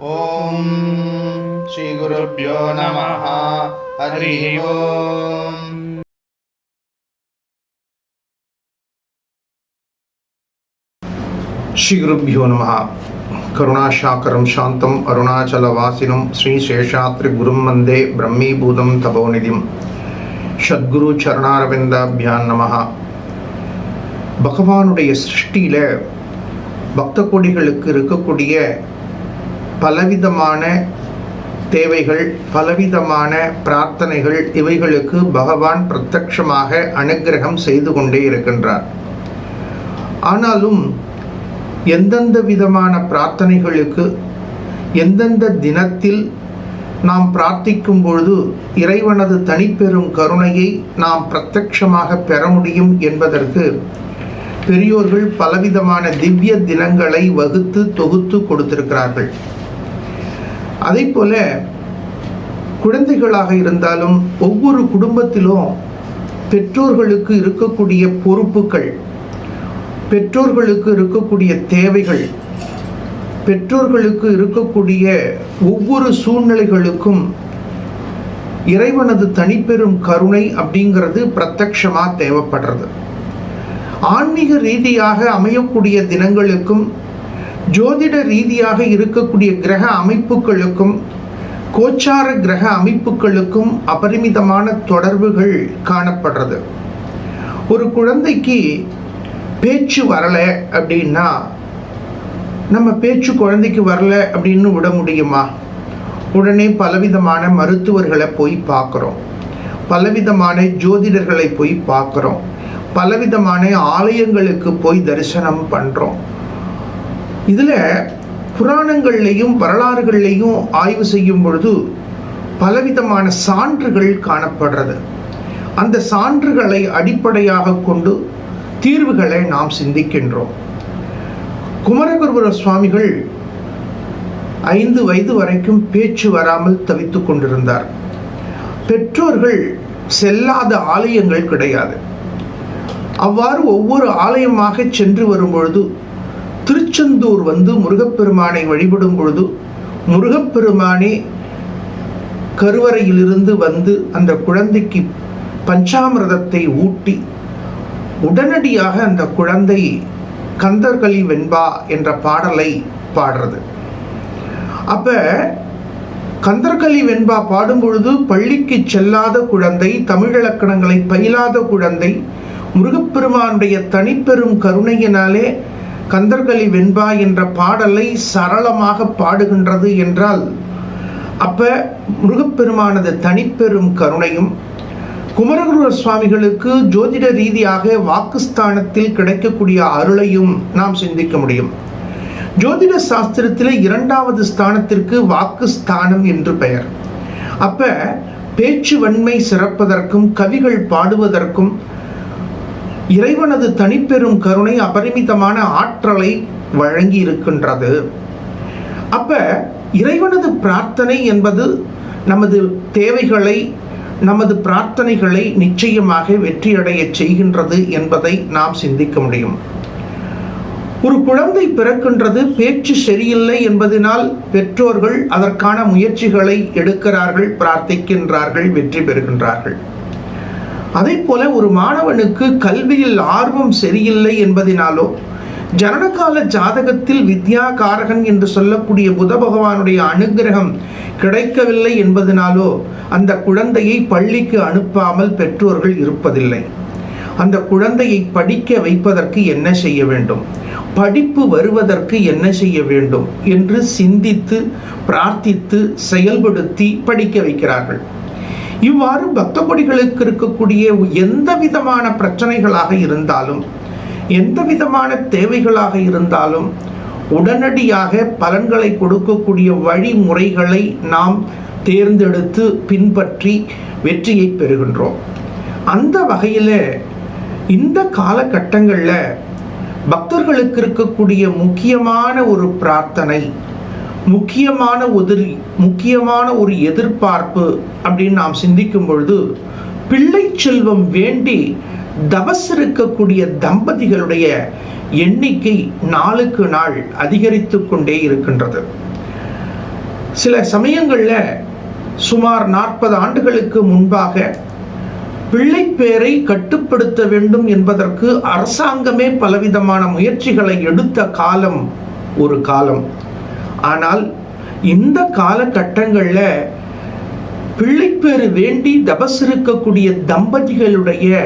ॐ श्रीगुरुभ्यो नमः। हरिः ओम्। ஸ்ரீகுருப்யோ நம கருணாசாக்கரம் ஸ்ரீ சேஷாத்ரி குரும் வந்தே பிரம்மீபூதம் தபோநிதிம் சத்குரு சரணாரவிந்தாபியான் நம பகவானுடைய சிருஷ்டியில் பக்த கோடிகளுக்கு இருக்கக்கூடிய பலவிதமான தேவைகள் பலவிதமான பிரார்த்தனைகள் இவைகளுக்கு பகவான் பிரத்யக்ஷமாக அனுக்கிரகம் செய்து கொண்டே இருக்கின்றார். ஆனாலும் எந்தெந்த விதமான பிரார்த்தனைகளுக்கு எந்தெந்த தினத்தில் நாம் பிரார்த்திக்கும் பொழுது இறைவனது தனிப்பெரும் கருணையை நாம் பிரத்யக்ஷமாக பெற முடியும் என்பதற்கு பெரியோர்கள் பலவிதமான திவ்ய தினங்களை வகுத்து தொகுத்து கொடுத்திருக்கிறார்கள். அதே போல குழந்தைகளாக இருந்தாலும் ஒவ்வொரு குடும்பத்திலும் பெற்றோர்களுக்கு இருக்கக்கூடிய பொறுப்புகள் பெற்றோர்களுக்கு இருக்கக்கூடிய தேவைகள் பெற்றோர்களுக்கு இருக்கக்கூடிய ஒவ்வொரு சூழ்நிலைகளுக்கும் இறைவனது தனிப்பெரும் கருணை அப்படிங்கிறது பிரத்யக்ஷமாக தேவைப்படுறது. ஆன்மீக ரீதியாக அமையக்கூடிய தினங்களுக்கும் ஜோதிட ரீதியாக இருக்கக்கூடிய கிரக அமைப்புகளுக்கும் கோச்சார கிரக அமைப்புகளுக்கும் அபரிமிதமான தொடர்புகள் காணப்படுறது. ஒரு குழந்தைக்கு பேச்சு வரலை அப்படின்னா நம்ம பேச்சு குழந்தைக்கு வரல அப்படின்னு விட முடியுமா? உடனே பலவிதமான மருத்துவர்களை போய் பார்க்குறோம். பலவிதமான ஜோதிடர்களை போய் பார்க்குறோம். பலவிதமான ஆலயங்களுக்கு போய் தரிசனம் பண்ணுறோம் இதில் புராணங்கள்லையும் வரலாறுகள்லையும் ஆய்வு செய்யும் பொழுது பலவிதமான சான்றுகள் காணப்படுறது. அந்த சான்றுகளை அடிப்படையாக கொண்டு தீர்வுகளை நாம் சிந்திக்கின்றோம். குமரகுருபுர சுவாமிகள் ஐந்து வயது வரைக்கும் பேச்சு வராமல் தவித்துக் கொண்டிருந்தார். பெற்றோர்கள் செல்லாத ஆலயங்கள் கிடையாது. அவ்வாறு ஒவ்வொரு ஆலயமாக சென்று வரும்பொழுது திருச்செந்தூர் வந்து முருகப்பெருமானை வழிபடும் பொழுது முருகப்பெருமானே கருவறையிலிருந்து வந்து அந்த குழந்தைக்கு பஞ்சாமிரதத்தை ஊட்டி உடனடியாக அந்த குழந்தை கந்தர்களி வெண்பா என்ற பாடலை பாடுறது. அப்ப கந்தர்களி வெண்பா பாடும் பொழுது பள்ளிக்கு செல்லாத குழந்தை தமிழிலக்கணங்களை பயிலாத குழந்தை முருகப்பெருமானுடைய தனிப்பெரும் கருணையினாலே கந்தர்களி வெண்பா என்ற பாடலை சரளமாக பாடுகின்றது என்றால் அப்ப முருகப்பெருமானது தனிப்பெரும் கருணையும் குமரகுரு சுவாமிகளுக்கு ஜோதிட ரீதியாக வாக்குஸ்தானத்தில் கிடைக்கக்கூடிய அருளையும் நாம் சிந்திக்க முடியும். ஜோதிட சாஸ்திரத்தில் இரண்டாவது ஸ்தானத்திற்கு வாக்குஸ்தானம் என்று பெயர். அப்ப பேச்சு வன்மை சிறப்பதற்கும் கவிகள் பாடுவதற்கும் இறைவனது தனிப்பெரும் கருணை அபரிமிதமான ஆற்றலை வழங்கி இருக்கின்றது அப்ப இறைவனது பிரார்த்தனை என்பது நமது தேவைகளை நமது பிரார்த்தனைகளை நிச்சயமாக வெற்றியடைய செய்கின்றது என்பதை நாம் சிந்திக்க முடியும். ஒரு குழந்தை பிறக்கின்றது பேச்சு சரியில்லை என்பதனால் பெற்றோர்கள் அதற்கான முயற்சிகளை எடுக்கிறார்கள் பிரார்த்திக்கின்றார்கள் வெற்றி பெறுகின்றார்கள். அதே போல ஒரு மாணவனுக்கு கல்வியில் ஆர்வம் சரியில்லை என்பதினாலோ ஜனனகால ஜாதகத்தில் வித்யா காரகன் என்று சொல்லக்கூடிய புத பகவானுடைய அனுகிரகம் கிடைக்கவில்லை என்பதனாலோ அந்த குழந்தையை பள்ளிக்கு அனுப்பாமல் பெற்றோர்கள் இருப்பதில்லை. அந்த குழந்தையை படிக்க வைப்பதற்கு என்ன செய்ய வேண்டும்? படிப்பு வருவதற்கு என்ன செய்ய வேண்டும்? என்று சிந்தித்து பிரார்த்தித்து செயல்படுத்தி படிக்க வைக்கிறார்கள். இவ்வாறு பக்த கொடிகளுக்கு இருக்கக்கூடிய எந்த விதமான பிரச்சனைகளாக இருந்தாலும் எந்த விதமான தேவைகளாக இருந்தாலும் உடனடியாக பலன்களை கொடுக்கக்கூடிய வழிமுறைகளை நாம் தேர்ந்தெடுத்து பின்பற்றி வெற்றியை பெறுகின்றோம். அந்த வகையில் இந்த காலகட்டங்களில் பக்தர்களுக்கு இருக்கக்கூடிய முக்கியமான ஒரு பிரார்த்தனை முக்கியமான உதிரி முக்கியமான ஒரு எதிர்பார்ப்பு அப்படின்னு நாம் சிந்திக்கும் பொழுது பிள்ளை செல்வம் வேண்டி தபஸ் இருக்கக்கூடிய தம்பதிகளுடைய எண்ணிக்கை நாளுக்கு நாள் அதிகரித்து கொண்டே இருக்கின்றது. சில சமயங்களில் சுமார் நாற்பது ஆண்டுகளுக்கு முன்பாக பிள்ளைப்பேரை கட்டுப்படுத்த வேண்டும் என்பதற்கு அரசாங்கமே பலவிதமான முயற்சிகளை எடுத்த காலம் ஒரு காலம். ஆனால் இந்த காலகட்டங்களில் பிள்ளைப்பேறு வேண்டி தபசிருக்கக்கூடிய தம்பதிகளுடைய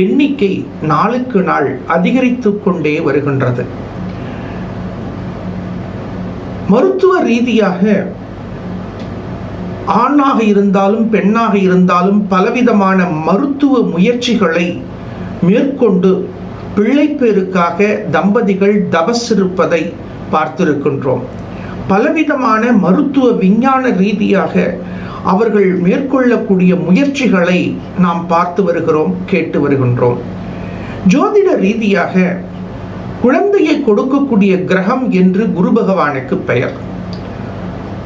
எண்ணிக்கை நாளுக்கு நாள் அதிகரித்து கொண்டே வருகின்றது. மருத்துவ ரீதியாக ஆணாக இருந்தாலும் பெண்ணாக இருந்தாலும் பலவிதமான மருத்துவ முயற்சிகளை மேற்கொண்டு பிள்ளைப்பேருக்காக தம்பதிகள் தபஸ் இருப்பதை பார்த்திருக்கின்றோம். பலவிதமான மருத்துவ விஞ்ஞான ரீதியாக அவர்கள் மேற்கொள்ளக்கூடிய முயற்சிகளை நாம் பார்த்து வருகிறோம் கேட்டு வருகின்றோம். ஜோதிட ரீதியாக குழந்தையை கொடுக்கக்கூடிய கிரகம் என்று குரு பகவானுக்கு பெயர்.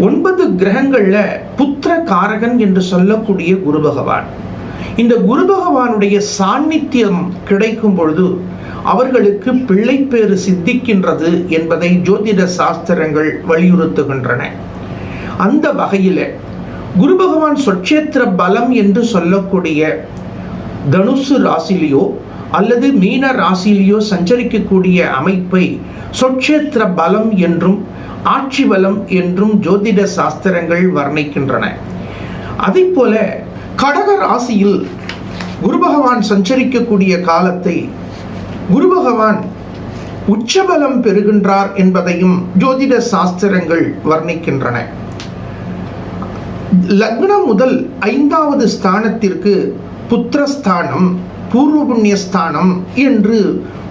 ஒன்பது கிரகங்கள்ல புத்திர காரகன் என்று சொல்லக்கூடிய குரு பகவான். இந்த குரு பகவானுடைய சாநித்தியம் கிடைக்கும் பொழுது அவர்களுக்கு பிள்ளைப்பேறு சித்திக்கின்றது என்பதை ஜோதிட சாஸ்திரங்கள் வலியுறுத்துகின்றன. அந்த வகையில் குரு பகவான் சொட்சேத்திர பலம் என்று சொல்லக்கூடிய தனுசு ராசிலியோ அல்லது மீன ராசியிலேயோ சஞ்சரிக்கக்கூடிய அமைப்பை சொட்சேத்திர பலம் என்றும் ஆட்சி பலம் என்றும் ஜோதிட சாஸ்திரங்கள் வர்ணிக்கின்றன. அதே போல கடக ராசியில் குரு பகவான் சஞ்சரிக்கக்கூடிய காலத்தை குரு பகவான் உச்சபலம் பெறுகின்றார் என்பதையும் ஜோதிட சாஸ்திரங்கள் வர்ணிக்கின்றன. லக்னம் முதல் ஐந்தாவது ஸ்தானத்திற்கு புத்திரஸ்தானம் பூர்வ புண்ணியஸ்தானம் என்று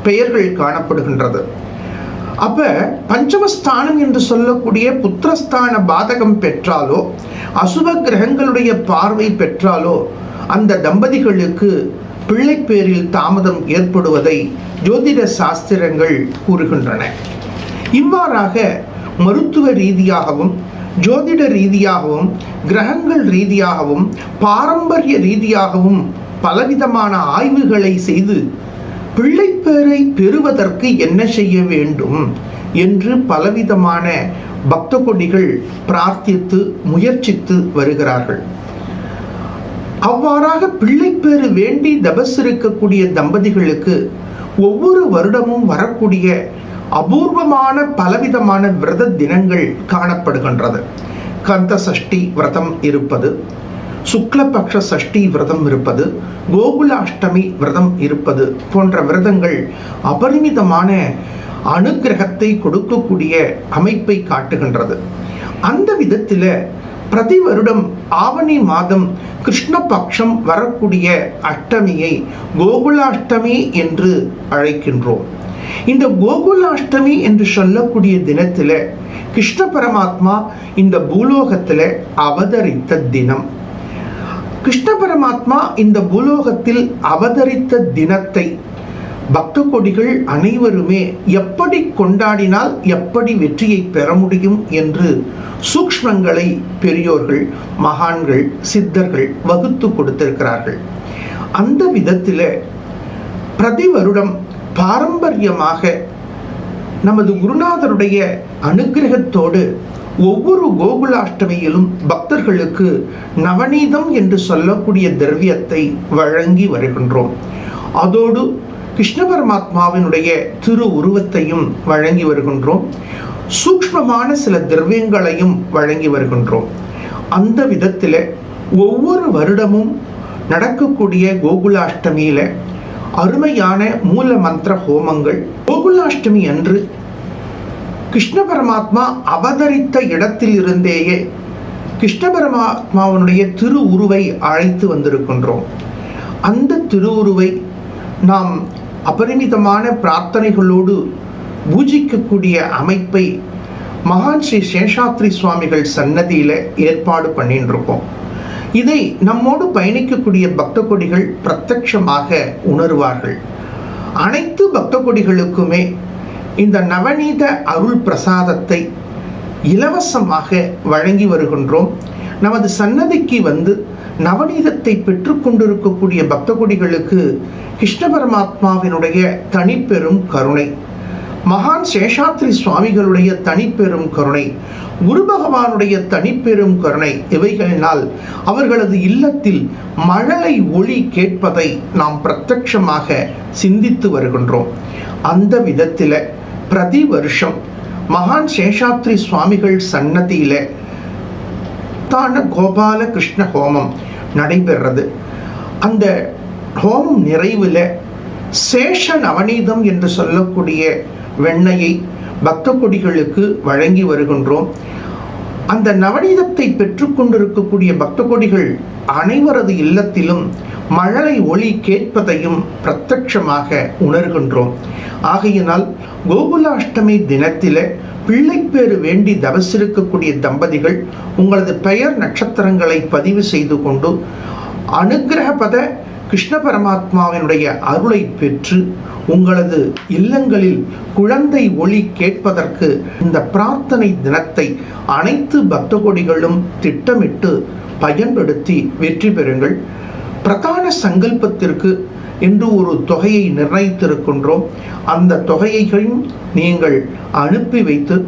பெயர்கள் காணப்படுகின்றது. அப்ப பஞ்சமஸ்தானம் என்று சொல்லக்கூடிய புத்திரஸ்தான பாதகம் பெற்றாலோ அசுப கிரகங்களுடைய பார்வை பெற்றாலோ அந்த தம்பதிகளுக்கு பிள்ளைப்பேரில் தாமதம் ஏற்படுவதை ஜோதிட சாஸ்திரங்கள் கூறுகின்றன. இவ்வாறாக மருத்துவ ரீதியாகவும் ஜோதிட ரீதியாகவும் கிரகங்கள் ரீதியாகவும் பாரம்பரிய ரீதியாகவும் பலவிதமான ஆய்வுகளை செய்து பிள்ளைப்பேரை பெறுவதற்கு என்ன செய்ய வேண்டும் என்று பலவிதமான பக்த கொடிகள் பிரார்த்தித்து முயற்சித்து வருகிறார்கள். அவ்வாறாக பிள்ளைப்பேறு வேண்டி தபஸ் இருக்கக்கூடிய தம்பதிகளுக்கு ஒவ்வொரு வருடமும் வரக்கூடிய அபூர்வமான பலவிதமான விரத தினங்கள் காணப்படுகின்றது. கந்த சஷ்டி விரதம் இருப்பது சுக்லபக்ஷ சஷ்டி விரதம் இருப்பது கோகுலாஷ்டமி விரதம் இருப்பது போன்ற விரதங்கள் அபரிமிதமான அனுகிரகத்தை கொடுக்கக்கூடிய அமைப்பை காட்டுகின்றது. அந்த விதத்தில் பிரதி வருடம் ஆவணி மாதம் கிருஷ்ணபக்ஷம் வரக்கூடிய அஷ்டமியை கோகுலாஷ்டமி என்று அழைக்கின்றோம். இந்த கோகுலாஷ்டமி என்று சொல்லக்கூடிய தினத்தில் கிருஷ்ண பரமாத்மா இந்த பூலோகத்தில் அவதரித்த தினம். கிருஷ்ண பரமாத்மா இந்த பூலோகத்தில் அவதரித்த தினத்தை பக்த கொடிகள் அனைவருமே எப்படி கொண்டாடினால் எப்படி வெற்றியை பெற முடியும் என்று சூக்ஷ்மங்களை பெரியோர்கள் மகான்கள் சித்தர்கள் வகுத்து கொடுத்திருக்கிறார்கள். அந்த விதத்தில் பிரதி வருடம் பாரம்பரியமாக நமது குருநாதருடைய அனுகிரகத்தோடு ஒவ்வொரு கோகுலாஷ்டமியிலும் பக்தர்களுக்கு நவநீதம் என்று சொல்லக்கூடிய திரவியத்தை வழங்கி வருகின்றோம். அதோடு கிருஷ்ண பரமாத்மாவினுடைய திரு உருவத்தையும் வழங்கி வருகின்றோம். சூக்ஷ்மமான சில திரவியங்களையும் வழங்கி வருகின்றோம். அந்த விதத்தில் ஒவ்வொரு வருடமும் நடக்கக்கூடிய கோகுலாஷ்டமியில அருமையான மூல மந்திர ஹோமங்கள். கோகுலாஷ்டமி அன்று கிருஷ்ண பரமாத்மா அவதரித்த இடத்தில் இருந்தேயே கிருஷ்ண பரமாத்மாவனுடைய திரு உருவை அழைத்து வந்திருக்கின்றோம். அந்த திருவுருவை நாம் அபரிமிதமான பிரார்த்தனைகளோடு பூஜிக்கக்கூடிய அமைப்பை மகான் ஸ்ரீ சேஷாத்ரி சுவாமிகள் சன்னதியில் ஏற்பாடு பண்ணிட்டு இருக்கோம் இதை நம்மோடு பயணிக்கக்கூடிய பக்த கொடிகள் பிரத்யட்சமாக உணர்வார்கள். அனைத்து பக்த கொடிகளுக்குமே இந்த நவநீத அருள் பிரசாதத்தை இலவசமாக வழங்கி வருகின்றோம். நமது சன்னதிக்கு வந்து நவநீதத்தை பெற்றுக்கொண்டிருக்கக்கூடிய பக்த கொடிகளுக்கு கிருஷ்ண பரமாத்மாவினுடைய தனிப்பெரும் கருணை. மகான் சேஷாத்ரி சுவாமிகளுடைய தனிப்பெரும் கருணை குரு பகவானுடைய தனிப்பெரும் கருணை இவைகளினால் அவர்களது இல்லத்தில் மழலை ஒளி கேட்பதை நாம் பிரத்யட்சமாக சிந்தித்து வருகின்றோம். அந்த விதத்தில் பிரதி வருஷம் மகான் சேஷாத்ரி சுவாமிகள் சன்னதியில தான கோபால கிருஷ்ண ஹோமம் நடைபெறுறது. அந்த ஹோமம் நிறைவில் சேஷ நவநீதம் என்று சொல்லக்கூடிய வெண்ணையை பக்த கொடிகளுக்கு வழங்கி வருகின்றோம். அந்த நவநீதத்தை பெற்றுக்கொண்டிருக்கக்கூடிய பக்த கொடிகள் அனைவரது இல்லத்திலும் மழலை ஒளி கேட்பதையும் பிரத்யட்சமாக உணர்கின்றோம். ஆகையினால் கோகுலாஷ்டமி தினத்தில பிள்ளைப்பேறு வேண்டி தவசிருக்கக்கூடிய தம்பதிகள் உங்களது பெயர் நட்சத்திரங்களை பதிவு செய்து கொண்டு அனுகிரகபத கிருஷ்ண பரமாத்மாவினுடைய அருளை பெற்று உங்களது இல்லங்களில் குழந்தை ஒளி கேட்பதற்கு இந்த பிரார்த்தனை தினத்தை அனைத்து பக்த கொடிகளும் திட்டமிட்டு பயன்படுத்தி வெற்றி பெறுங்கள். பிரதான சங்கல்பத்திற்கு என்று ஒரு தொகையை நிர்ணயித்திருக்கின்றோம். அந்த தொகையையும் நீங்கள் அனுப்பி வைத்து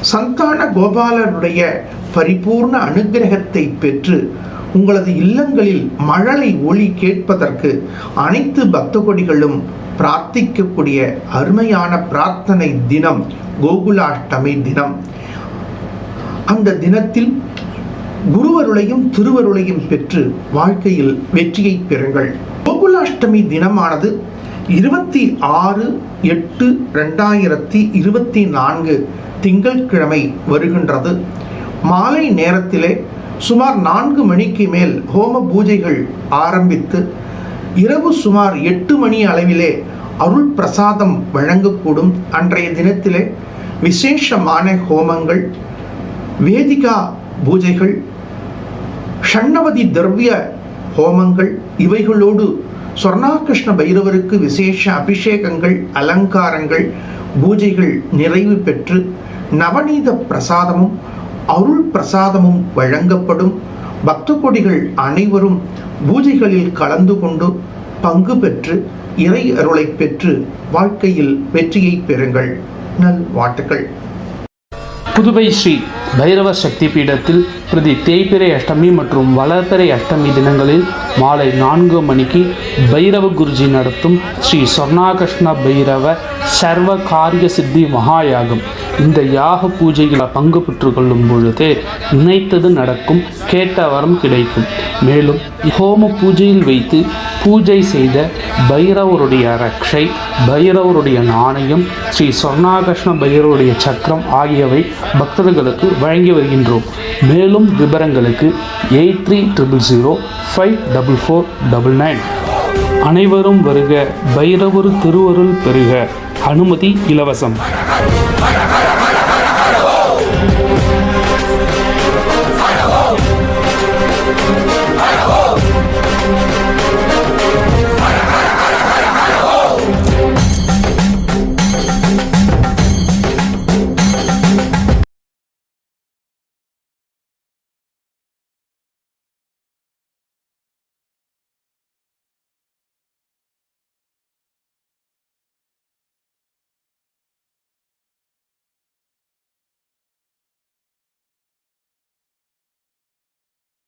சந்தான கோபாலருடைய பரிபூர்ண அனுகிரகத்தை பெற்று உங்களது இல்லங்களில் மழலை ஒளி கேட்பதற்கு அனைத்து பக்த கொடிகளும் பிரார்த்திக்கக்கூடிய அருமையான பிரார்த்தனை தினம் கோகுலாஷ்டமி தினம். அந்த தினத்தில் குருவருளையும் திருவருளையும் பெற்று வாழ்க்கையில் வெற்றியை பெறுங்கள். கோகுலாஷ்டமி தினமானது இருபத்தி ஆறு எட்டு ரெண்டாயிரத்தி இருபத்தி நான்கு திங்கட்கிழமை வருகின்றது. மாலை நேரத்திலே சுமார் நான்கு மணிக்கு மேல் ஹோம பூஜைகள் ஆரம்பித்து இரவு சுமார் எட்டு மணி அளவிலே அருள் பிரசாதம் வழங்கக்கூடும். அன்றைய தினத்திலே விசேஷமான ஹோமங்கள் வேதிகா பூஜைகள் ஷண்ணவதி திரவிய ஹோமங்கள் இவைகளோடு சொர்ணாகிருஷ்ண பைரவருக்கு விசேஷ அபிஷேகங்கள் அலங்காரங்கள் பூஜைகள் நிறைவு பெற்று நவநீத பிரசாதமும் அருள் பிரசாதமும் வழங்கப்படும். பக்த கொடிகள் அனைவரும் பூஜைகளில் கலந்து கொண்டு பங்கு பெற்று இறை அருளை பெற்று வாழ்க்கையில் வெற்றியை பெறுங்கள். நல் வாழ்த்துக்கள். புதுவை ஸ்ரீ பைரவ சக்தி பீடத்தில் பிரதி தேய்பிறை அஷ்டமி மற்றும் வளர்பிறை அஷ்டமி தினங்களில் மாலை நான்கு மணிக்கு பைரவ குருஜி நடத்தும் ஸ்ரீ சொர்ணாகிருஷ்ண பைரவ சர்வ காரிய சித்தி மகாயாகம். இந்த யாக பூஜையில் பங்கு பெற்று கொள்ளும் பொழுது நினைத்தது நடக்கும் கேட்ட வரம் கிடைக்கும். மேலும் ஹோம பூஜையில் வைத்து பூஜை செய்த பைரவருடைய ரக்ஷை பைரவருடைய நாணயம் ஸ்ரீ சொர்ணாகிருஷ்ண பைரவருடைய சக்கரம் ஆகியவை பக்தர்களுக்கு வழங்கி வருகின்றோம். மேலும் விவரங்களுக்கு eight three triple zero five double four double nine அனைவரும் வருக பைரவர் திருவருள் பெறுக அனுமதி இலவசம்.